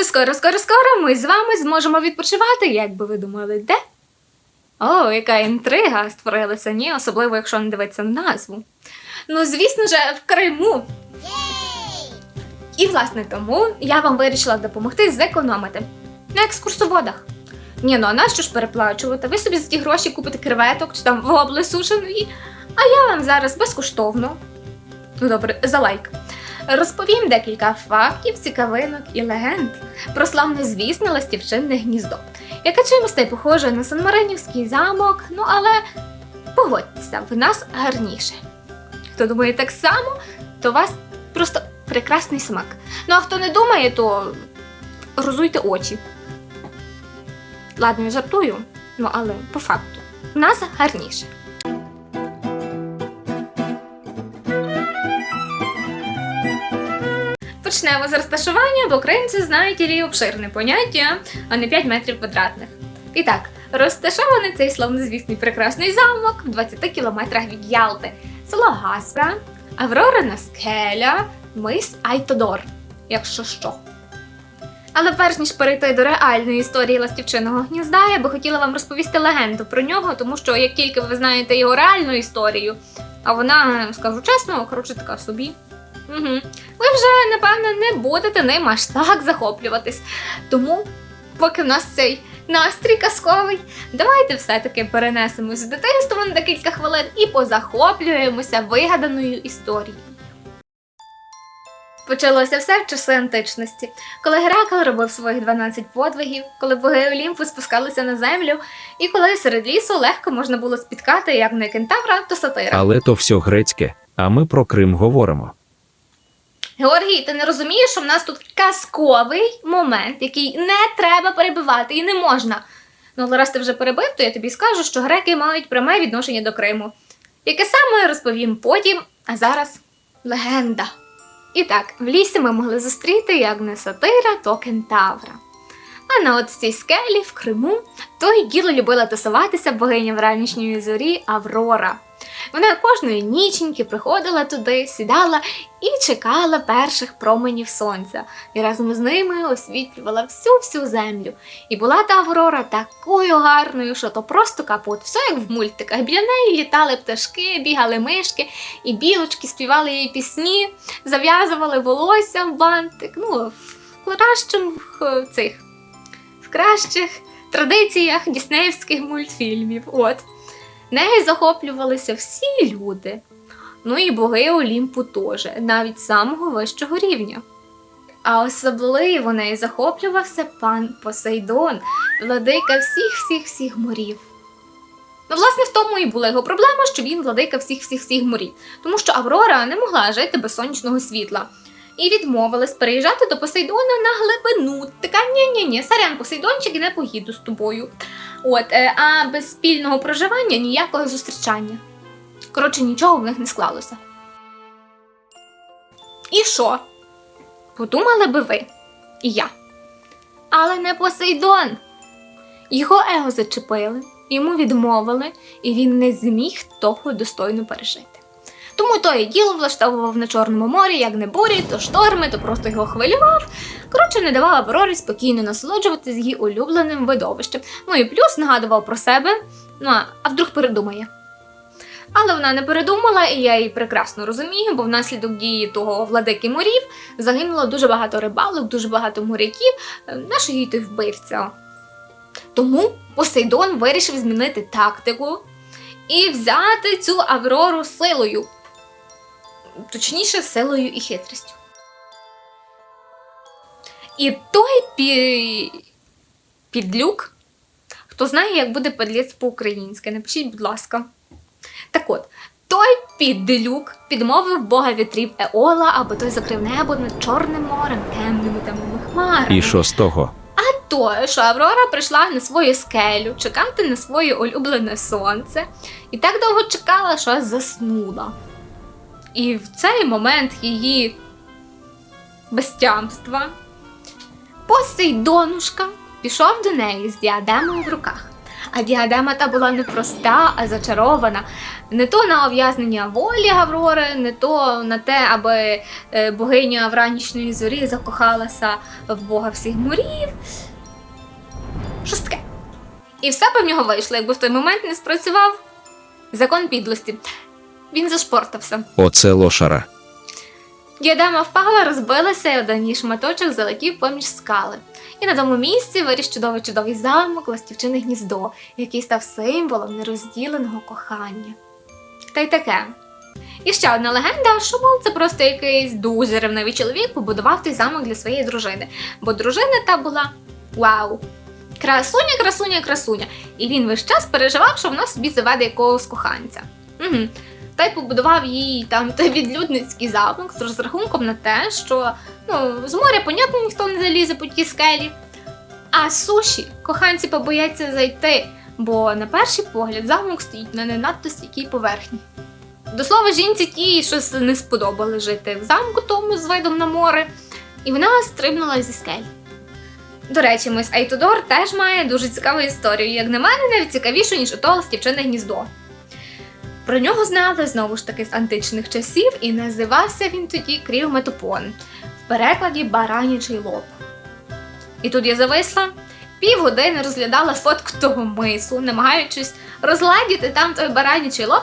Вже скоро, скоро, скоро ми з вами зможемо відпочивати, як би ви думали, де? О, яка інтрига створилася, ні, особливо, якщо не дивитися назву. Ну, звісно ж, в Криму. І, власне, тому я вам вирішила допомогти зекономити на екскурсоводах. Ні, ну а нащо ж переплачувати? Ви собі за ті гроші купите креветок чи там вобли сушеної, а я вам зараз безкоштовно. Ну добре, за лайк. Розповім декілька фактів, цікавинок і легенд про славнозвісне ластівчинне гніздо, яке чимось та похоже на Санмаринівський замок, ну але погодьтеся, в нас гарніше. Хто думає так само, то у вас просто прекрасний смак. Ну а хто не думає, то розуйте очі. Ладно, я жартую, ну але по факту, в нас гарніше. Почнемо з розташування, бо кримці знають і обширне поняття, а не 5 метрів квадратних. І так, розташований цей славнозвісний прекрасний замок в 20 кілометрах від Ялти, село Гаспра, Аврорина скеля, мис Айтодор, якщо що. Але перш ніж перейти до реальної історії ластівчиного гнізда, я би хотіла вам розповісти легенду про нього, тому що як тільки ви знаєте його реальну історію, а вона, скажу чесно, коротше, така собі. Угу. Ви вже, напевно, не будете ним аж так захоплюватись. Тому, поки в нас цей настрій казковий, давайте все-таки перенесемось в дитинство на декілька хвилин і позахоплюємося вигаданою історією. Почалося все в часи античності, коли Геракл робив своїх 12 подвигів, коли боги Олімпу спускалися на землю, і коли серед лісу легко можна було спіткати як не кентавра, то сатира. Але то все грецьке, а ми про Крим говоримо. Георгій, ти не розумієш, що в нас тут казковий момент, який не треба перебивати і не можна. Ну, але раз ти вже перебив, то я тобі скажу, що греки мають пряме відношення до Криму. Яке саме розповім потім, а зараз легенда. І так, в лісі ми могли зустріти як не сатира, то кентавра. А на от цій скелі в Криму то й діло любила тусуватися богиня вранішньої зорі Аврора. Вона кожної ніченьки приходила туди, сідала і чекала перших променів сонця, і разом з ними освітлювала всю-всю землю. І була та Аврора такою гарною, що то просто капот. Все як в мультиках. Біля неї літали пташки, бігали мишки, і білочки співали їй пісні, зав'язували волосся в бантик. Ну, в кращим в цих в кращих традиціях діснеївських мультфільмів. От. Нею захоплювалися всі люди. Ну і боги Олімпу теж, навіть самого вищого рівня. А особливо нею захоплювався пан Посейдон, владика всіх всіх всіх морів. Ну, власне, в тому і була його проблема, що він владика всіх всіх всіх морів, тому що Аврора не могла жити без сонячного світла. І відмовилась переїжджати до Посейдона на глибину. Така ні-ні-ні, сарян Посейдончик не поїду з тобою. От, е, а без спільного проживання ніякого зустрічання. Коротше, нічого в них не склалося. І що? Подумали би ви і я. Але не Посейдон. Його его зачепили, йому відмовили, і він не зміг того достойно пережити. Тому то і діло влаштовував на Чорному морі, як не бурі, то шторми, то просто його хвилював. Коротше, не давав Аврорі спокійно насолоджуватися її улюбленим видовищем. Ну і плюс нагадував про себе. Ну а, а вдруг передумає. Але вона не передумала, і я її прекрасно розумію, бо внаслідок дії того владики морів загинуло дуже багато рибалок, дуже багато моряків, е, нащо їй той вбивця. Тому Посейдон вирішив змінити тактику і взяти цю Аврору силою. Точніше, силою і хитрістю. І той пі... підлюк, хто знає, як буде підліць по-українськи, напишіть, будь ласка. Так от, той підлюк підмовив бога вітрів Еола, аби той закрив небо над Чорним морем, темними темними хмарами. І що з того? То, що Аврора прийшла на свою скелю чекати на своє улюблене сонце, і так довго чекала, що заснула. І в цей момент її безтямства Посейдонушка пішов до неї з діадемою в руках. А діадема та була не проста, а зачарована. Не то на ув'язнення волі Гаврори, не то на те, аби е, богиня вранішньої зорі закохалася в бога всіх морів. Щось таке. І все б в нього вийшло, якби в той момент не спрацював закон підлості. Він зашпортався. Оце лошара. Діадема впала, розбилася, і один її шматочок залетів поміж скали. І на тому місці виріс чудовий чудовий замок, ластівчине гніздо, який став символом нерозділеного кохання. Та й таке. І ще одна легенда, що мов це просто якийсь дуже ревнивий чоловік побудував той замок для своєї дружини, бо дружина та була вау! Красуня, красуня, красуня. І він весь час переживав, що вона собі заведе якогось коханця. Угу. Та й побудував їй там відлюдницький замок з розрахунком на те, що ну, з моря, понятно, ніхто не залізе по тій скелі. А суші коханці побояться зайти, бо на перший погляд замок стоїть на не надто стійкій поверхні. До слова, жінці тій щось не сподобали жити в замку тому з видом на море, і вона стрибнула зі скелі. До речі, мис Айтодор теж має дуже цікаву історію, як на мене, навіть цікавішу, ніж ото ластівчине гніздо. Про нього знали знову ж таки з античних часів, і називався він тоді Кріометопон, в перекладі баранічий лоб. І тут я зависла, півгодини розглядала фотку того мису, намагаючись розладіти там той баранічий лоб,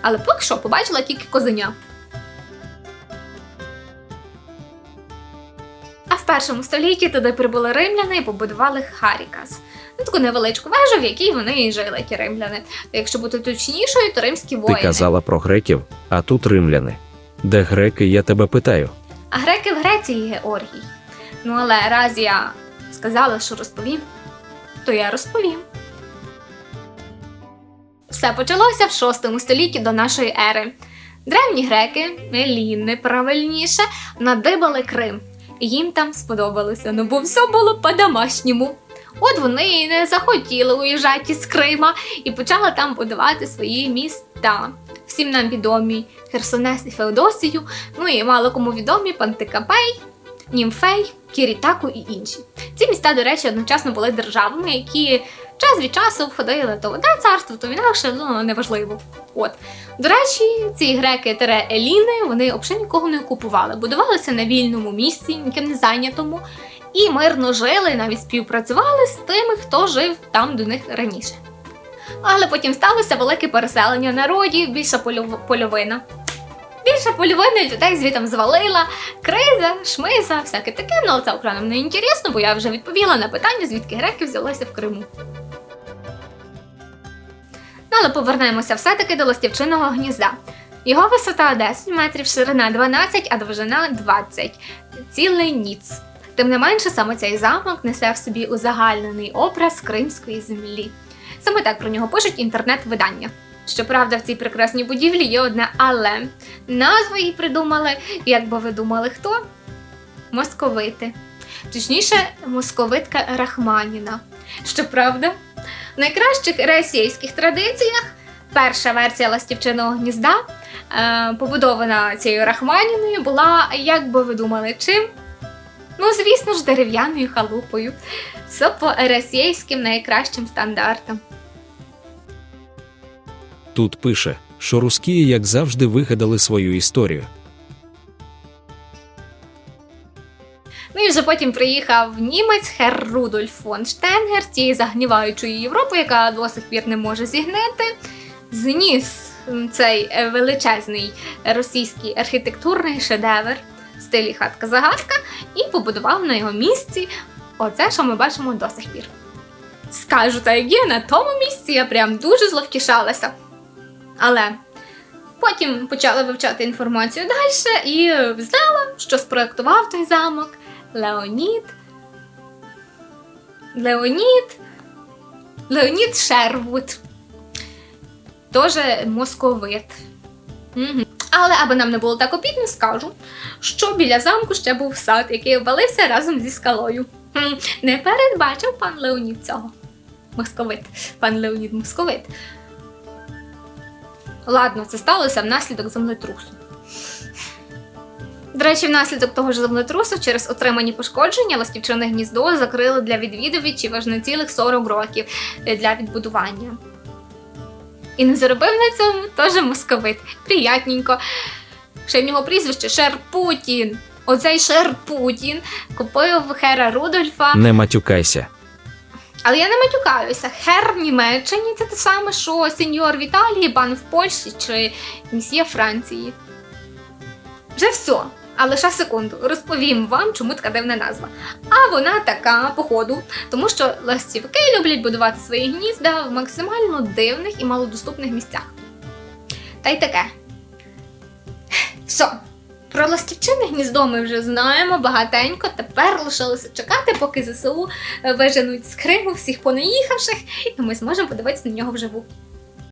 але поки що побачила тільки козеня. Першому столітті туди прибули римляни і побудували Харікас. Ну, таку невеличку вежу, в якій вони і жили, ті римляни. Якщо бути точнішою, то римські Ти воїни. казала про греків, а тут римляни. Де греки, я тебе питаю. А греки в Греції Георгій. Ну але раз я сказала, що розповім, то я розповім. Все почалося в VI столітті до нашої ери. Древні греки, еліни правильніше, надибали Крим. Їм там сподобалося, ну бо все було по-домашньому. От вони і не захотіли уїжджати з Крима і почали там будувати свої міста. Всім нам відомі Херсонес і Феодосію, ну і мало кому відомі Пантикапей, Німфей, Кірітаку і інші. Ці міста, до речі, одночасно були державами, які час від часу входили то одне царство, то в інакше, ну неважливо. От. До речі, ці греки тере Еліни, вони взагалі нікого не окупували, будувалися на вільному місці, ніким не зайнятому, і мирно жили, навіть співпрацювали з тими, хто жив там до них раніше. Але потім сталося велике переселення народів, більша польов- польовина. Більша половина людей звітом звалила, криза, шмиза, всяке таке, ну але це окремо не інтересно, бо я вже відповіла на питання, звідки греки взялися в Криму. Ну, але повернемося все-таки до ластівчиного гнізда. Його висота 10 метрів, ширина 12, а довжина 20. Цілий ніц. Тим не менше, саме цей замок несе в собі узагальнений образ кримської землі. Саме так про нього пишуть інтернет-видання. Щоправда, в цій прекрасній будівлі є одне але. Назву їй придумали, як би ви думали, хто? Московити. Точніше, московитка Рахманіна. Щоправда, в найкращих російських традиціях перша версія ластівчиного гнізда, е, побудована цією Рахманіною, була, як би ви думали, чим? Ну, звісно ж, дерев'яною халупою. Все по російським найкращим стандартам. Тут пише, що русські, як завжди, вигадали свою історію. Вже потім приїхав німець Хер Рудольф фон Штенгер цієї загніваючої Європи, яка до сих пір не може зігнити. Зніс цей е, величезний російський архітектурний шедевр в стилі хатка-загадка і побудував на його місці оце, що ми бачимо до сих пір. Скажу, та як є на тому місці, я прям дуже зловтішалася. Але потім почала вивчати інформацію далі і знала, що спроектував той замок Леонід. Леонід. Леонід Шервуд. Тоже московит. Угу. Але аби нам не було так обідно, скажу, що біля замку ще був сад, який обвалився разом зі скалою. Не передбачив пан Леонід цього. Московит. Пан Леонід Московит. Ладно, це сталося внаслідок землетрусу. До речі, внаслідок того ж землетрусу через отримані пошкодження ластівчине гніздо закрили для відвідувачів аж на цілих 40 років е, для відбудування. І не заробив на цьому теж московит. Приятненько. Ще в нього прізвище Шерпутін. Оцей Шерпутін купив хера Рудольфа. Не матюкайся. Але я не матюкаюся. Хер в Німеччині це те саме, що сеньор в Італії, пан в Польщі чи місьє Франції. Вже все. А лише секунду розповім вам, чому така дивна назва. А вона така, походу, тому що ластівки люблять будувати свої гнізда в максимально дивних і малодоступних місцях. Та й таке. Все. Про ластівчине гніздо ми вже знаємо багатенько. Тепер лишилося чекати, поки ЗСУ виженуть з Криму всіх понаїхавших, і ми зможемо подивитися на нього вживу.